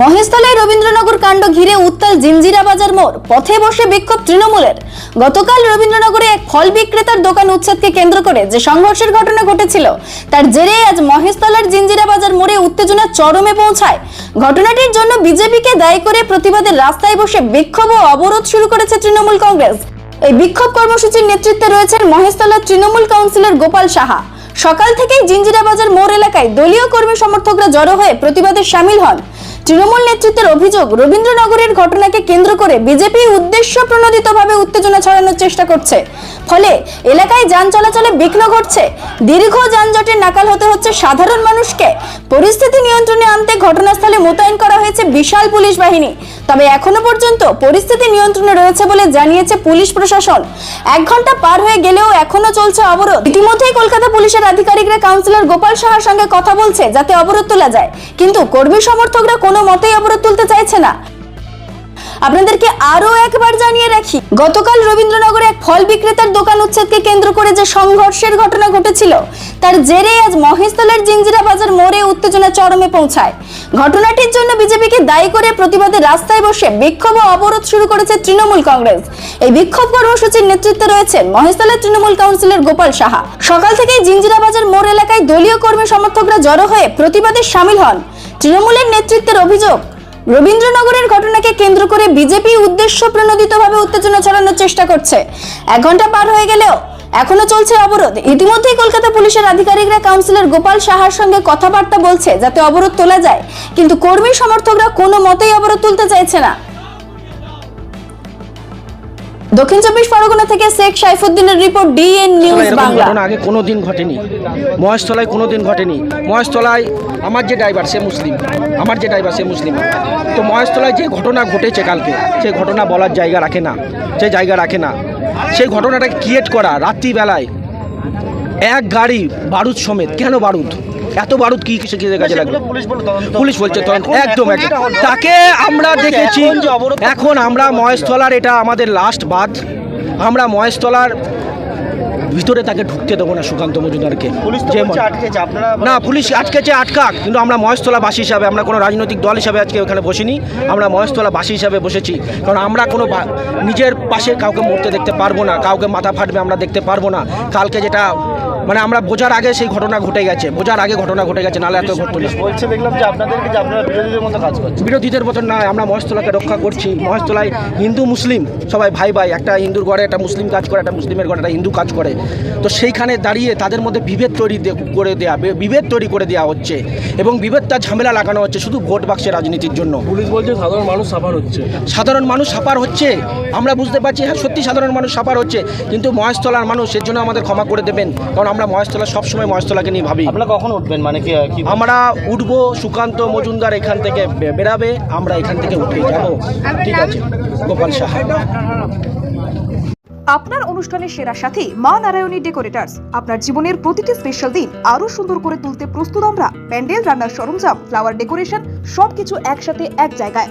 মহেশতলায় রবীন্দ্রনগর কাণ্ড ঘিরে উত্তাল জিঞ্জিরা বাজার মোড়। পথে বসে বিক্ষোভ তৃণমূলের। গতকাল রবীন্দ্রনগরে এক ফল বিক্রেতার দোকান উচ্ছেদকে কেন্দ্র করে যে সংঘর্ষের ঘটনা ঘটেছিল, তার জেরে আজ মহেশতলার জিঞ্জিরা বাজার মোড়ে উত্তেজনা চরমে পৌঁছায়। ঘটনাটির জন্য বিজেপিকে দায়ী করে প্রতিবাদের রাস্তায় বসে বিক্ষোভ ও অবরোধ শুরু করেছে তৃণমূল কংগ্রেস। এই বিক্ষোভ কর্মসূচির নেতৃত্বে রয়েছেন মহেশতলার তৃণমূল কাউন্সিলর গোপাল সাহা। সকাল থেকেই জিঞ্জিরা বাজার মোড় এলাকায় দলীয় কর্মী সমর্থকরা জড়ো হয়ে প্রতিবাদে সামিল হন। তৃণমূল নেতৃত্বের অভিযোগ, রবীন্দ্রনগরের ঘটনাকে কেন্দ্র করে বিজেপি উদ্দেশ্য প্রণোদিতভাবে উত্তেজনা ছড়ানোর চেষ্টা করছে। ফলে এলাকায় যান চলাচলে বিঘ্ন ঘটছে। দীর্ঘ যানজটের নাকাল হতে হচ্ছে সাধারণ মানুষকে। পরিস্থিতি নিয়ন্ত্রণে আনতে ঘটনাস্থলে মোতায়েন করা হয়েছে বিশাল পুলিশ বাহিনী। তবে এখনও পর্যন্ত পরিস্থিতি নিয়ন্ত্রণে রয়েছে বলে জানিয়েছে পুলিশ প্রশাসন। এক ঘণ্টা পার হয়ে গেলেও এখনও চলছে অবরোধ। ইতিমধ্যেই কলকাতা পুলিশের আধিকারিকরা কাউন্সিলর গোপাল সাহার সঙ্গে কথা বলছে যাতে অবরোধ তোলা যায়। কিন্তু কর্মী সমর্থকরা কোনো মতেই অবরোধ তুলতে চাইছে না। আপনাদেরকে আরও একবার জানিয়ে রাখি, গতকাল রবীন্দ্রনগরে এক ফল বিক্রেতার দোকান উচ্ছেদকে কেন্দ্র করে যে সংঘর্ষের ঘটনা ঘটেছিল, তার জেরে আজ মহেশতলার জিঞ্জিরা বাজার মোড়ে উত্তেজনা চরমে পৌঁছায়। ঘটনাটির জন্য বিজেপিকে দায়ী করে প্রতিবাদে রাস্তায় বসে বিক্ষোভ ও অবরোধ শুরু করেছে তৃণমূল কংগ্রেস। এই বিক্ষোভ কর্মসূচির নেতৃত্বে রয়েছেন মহেশতলার তৃণমূল কাউন্সিলর গোপাল সাহা। সকাল থেকেই জিঞ্জিরা বাজার মোড় এলাকায় দলীয় কর্মী সমর্থকরা জড়ো হয়ে প্রতিবাদে সামিল হন। তৃণমূলের নেতৃত্বের অভিযোগ রবীন্দ্রনগরের ঘটনাকে কেন্দ্র করে বিজেপি উদ্দেশ্য প্রণোদিতভাবে উত্তেজনা ছড়ানোর চেষ্টা করছে। এক ঘণ্টা পার হয়ে গেলেও এখনও চলছে অবরোধ। ইতিমধ্যেই কলকাতা পুলিশের আধিকারিকরা কাউন্সিলর গোপাল সাহার সঙ্গে কথাবার্তা বলছে যাতে অবরোধ তোলা যায়। কিন্তু কর্মী সমর্থকরা কোনো মতেই অবরোধ তুলতে চাইছে না। দক্ষিণ চব্বিশ পরগনা থেকে শেখ সাইফুদ্দিনের রিপোর্ট ডিএন নিউজ বাংলা। আগে কোনো দিন ঘটেনি। মহেশতলায় কোনো দিন ঘটেনি। মহেশতলায় আমার যে ড্রাইভার সে মুসলিম। আমার যে ড্রাইভার সে মুসলিম। তো মহেশতলায় যে ঘটনা ঘটেছে কালকে সেই ঘটনা বলার জায়গা রাখে না। সে জায়গা রাখে না। সেই ঘটনাটাকে ক্রিয়েট করা রাত্রিবেলায় এক গাড়ি বারুদ সমেত। কেন বারুদ? এত বারুদ কি কিসে কিসে কাজে লাগবে পুলিশ বলে বলছে তদন্ত একদম একদম। তাকে আমরা দেখেছি এখন আমরা মহেশতলার এটা আমাদের লাস্ট বাদ আমরা মহেশতলার ভিতরে তাকে ঢুকতে দেবো না সুকান্ত মজুমদারকে। না পুলিশ আটকেছে আটকাক। কিন্তু আমরা মহেশতলা বাসী হিসাবে আমরা কোনো রাজনৈতিক দল হিসাবে আজকে ওখানে বসিনি। আমরা মহেশতলা বাসী হিসাবে বসেছি। কারণ আমরা কোনো নিজের পাশে কাউকে মরতে দেখতে পারব না কাউকে মাথা ফাটবে আমরা দেখতে পারব না। কালকে যেটা মানে আমরা বোঝার আগে সেই ঘটনা ঘটে গেছে বোঝার আগে ঘটনা ঘটে গেছে নাহলে এত ঘটতো না। বলছে দেখলাম যে আপনাদেরকে যে আপনারা বিরোধীদের মতো কাজ করছেন। বিরোধীদের মতন নয় আমরা মহেশতলাকে রক্ষা করছি। মহেশতলায় হিন্দু মুসলিম সবাই ভাই ভাই একটা হিন্দুর ঘরে একটা মুসলিম কাজ করে একটা মুসলিমের ঘরে একটা হিন্দু কাজ করে। তো সেইখানে দাঁড়িয়ে তাদের মধ্যে বিভেদ তৈরি করে দেওয়া বিভেদ তৈরি করে দেওয়া হচ্ছে এবং বিভেদটা ঝামেলা লাগানো হচ্ছে শুধু ভোট বাক্সের রাজনীতির জন্য। পুলিশ বলছে সাধারণ মানুষ সাফার হচ্ছে। সাধারণ মানুষ সাপার হচ্ছে। আমরা বুঝতে পারছি হ্যাঁ সত্যি সাধারণ মানুষ সাপার হচ্ছে। কিন্তু মহেশতলার মানুষ এর জন্য আমাদের ক্ষমা করে দেবেন। কারণ আমরা মহেশতলা সবসময় মহেশতলাকে নিয়ে ভাবি। আপনারা কখন উঠবেন? মানে কি কি আমরা উঠবো সুকান্ত মজুমদার এখান থেকে বেরাবে আমরা এখান থেকে উঠে যাব। ঠিক আছে গোপাল সাহা। আপনার অনুষ্ঠানের সেরা সাথী মা নারায়ণী ডেকোরেটার্স আপনার জীবনের প্রতিটি স্পেশাল দিন আরও সুন্দর করে তুলতে প্রস্তুত আমরা। প্যান্ডেল রান্নার সরঞ্জাম ফ্লাওয়ার ডেকোরেশন সবকিছু একসাথে এক জায়গায়।